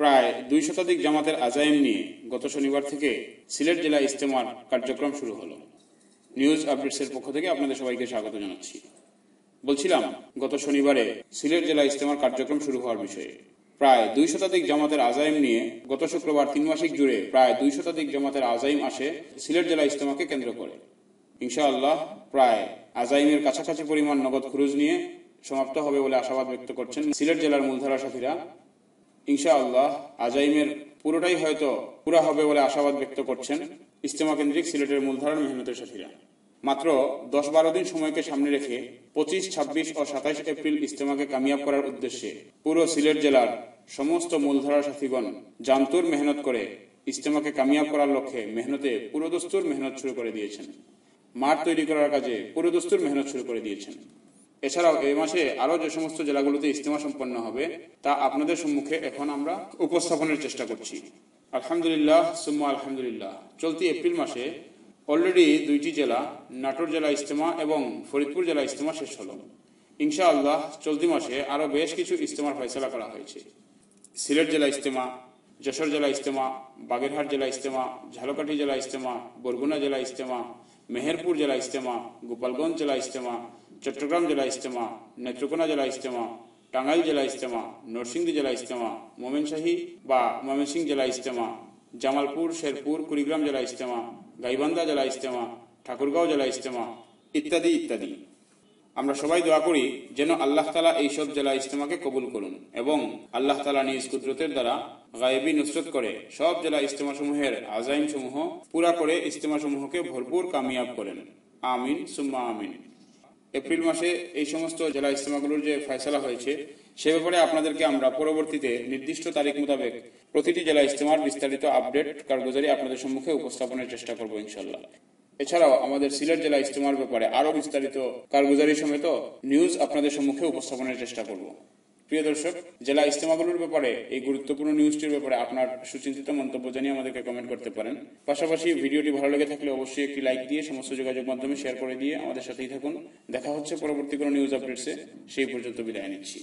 প্রায় দুই শতাধিক জামাতের আজাইম নিয়ে গত শনিবার থেকে সিলেট জেলা ইজতেমার কার্যক্রম শুরু হলো। নিউজ আপডেটসের পক্ষ থেকে আপনাদের সবাইকে স্বাগত জানাচ্ছি। বলছিলাম, গত শনিবারে সিলেট জেলা ইজতেমার কার্যক্রম শুরু হওয়ার বিষয়ে। প্রায় দুই শতাধিক জামাতের আজাইম নিয়ে গত শুক্রবার তিন মাসিক জুড়ে প্রায় দুই শতাধিক জামাতের আজাইম আসে সিলেট জেলা ইজতেমাকে কেন্দ্র করে। ইনশাআল্লাহ, প্রায় আজাইমের কাছাকাছি পরিমাণ নগদ খরচ নিয়ে সমাপ্ত হবে বলে আশাবাদ ব্যক্ত করছেন সিলেট জেলার মূলধারা সাথীরা ইনশাআল্লাহ আজাইমের পুরোটাই হয়তো পুরা হবে বলে আশাবাদ ব্যক্ত করছেন ইজতেমা কেন্দ্রিক সিলেটের মূলধারার মেহনতের সাথীরা। মাত্র দশ বারো দিন সময়কে সামনে রেখে পঁচিশ, ছাব্বিশ ও সাতাইশ এপ্রিল ইজতেমাকে কামিয়াব করার উদ্দেশ্যে পুরো সিলেট জেলার সমস্ত মূলধারার সাথীগণ জান্তুর মেহনত করে ইজতেমাকে কামিয়াব করার লক্ষ্যে মেহনতে পুরোদস্তুর মেহনত শুরু করে দিয়েছেন। মাঠ তৈরি করার কাজে পুরোদস্তুর মেহনত শুরু করে দিয়েছেন। এছাড়াও এই মাসে আরও যে সমস্ত জেলাগুলোতে ইজতেমা সম্পন্ন হবে, তা আপনাদের সম্মুখে এখন আমরা উপস্থাপনের চেষ্টা করছি। আলহামদুলিল্লাহ, সুম্মা আলহামদুলিল্লাহ। চলতি এপ্রিল মাসে অলরেডি দুইটি জেলা, নাটোর জেলা ইজতেমা এবং ফরিদপুর জেলা ইজতেমা শেষ হল। ইনশাআল্লাহ চলতি মাসে আরও বেশ কিছু ইজতেমার ফয়সলা করা হয়েছে। সিলেট জেলা ইজতেমা, যশোর জেলা ইজতেমা, বাগেরহাট জেলা ইজতেমা, ঝালকাঠি জেলা ইজতেমা, বরগুনা জেলা ইজতেমা, মেহেরপুর জেলা ইজতেমা, গোপালগঞ্জ জেলা ইজতেমা চট্টগ্রাম জেলা ইজতেমা, নেত্রকোনা জেলা ইজতেমা, টাঙ্গাইল জেলা ইজতেমা, নরসিংদী জেলা ইজতেমা, মোমেনশাহী বা ময়মনসিংহ জেলা ইজতেমা, জামালপুর, শেরপুর, কুড়িগ্রাম জেলা ইজতেমা, গাইবান্ধা জেলা ইজতেমা, ঠাকুরগাঁও জেলা ইজতেমা, ইত্যাদি ইত্যাদি। আমরা সবাই দোয়া করি যেন আল্লাহ তালা এইসব জেলা ইজতেমাকে কবুল করুন এবং আল্লাহ তালা নিজ কুদরতের দ্বারা গায়েবী নুসরত করে সব জেলা ইজতেমা সমূহের আজাইম সমূহ পুরা করে ইজতেমা সমূহকে ভরপুর কামিয়াব করেন। আমিন, সুম্মা আমিন। এপ্রিল মাসে এই সমস্ত জেলা ইজতেমাগুলোর যে ফয়সলা হয়েছে, সে ব্যাপারে আপনাদেরকে আমরা পরবর্তীতে নির্দিষ্ট তারিখ মোতাবেক প্রতিটি জেলা ইজতেমার বিস্তারিত আপডেট কারগুজারি আপনাদের সম্মুখে উপস্থাপনের চেষ্টা করব ইনশাল্লাহ এছাড়াও আমাদের সিলেট জেলা ইজতেমার ব্যাপারে আরও বিস্তারিত কারগুজারি সমেত নিউজ আপনাদের সম্মুখে উপস্থাপনের চেষ্টা করব। প্রিয় দর্শক, জেলা ইজতেমাগুলোর ব্যাপারে, এই গুরুত্বপূর্ণ নিউজটির ব্যাপারে আপনার সুচিন্তিত মন্তব্য জানিয়ে আমাদেরকে কমেন্ট করতে পারেন। পাশাপাশি ভিডিওটি ভালো লেগে থাকলে অবশ্যই একটি লাইক দিয়ে সমস্ত যোগাযোগ মাধ্যমে শেয়ার করে দিয়ে আমাদের সাথেই থাকুন। দেখা হচ্ছে পরবর্তী কোনো নিউজ আপডেটসে সেই পর্যন্ত বিদায় নিচ্ছি।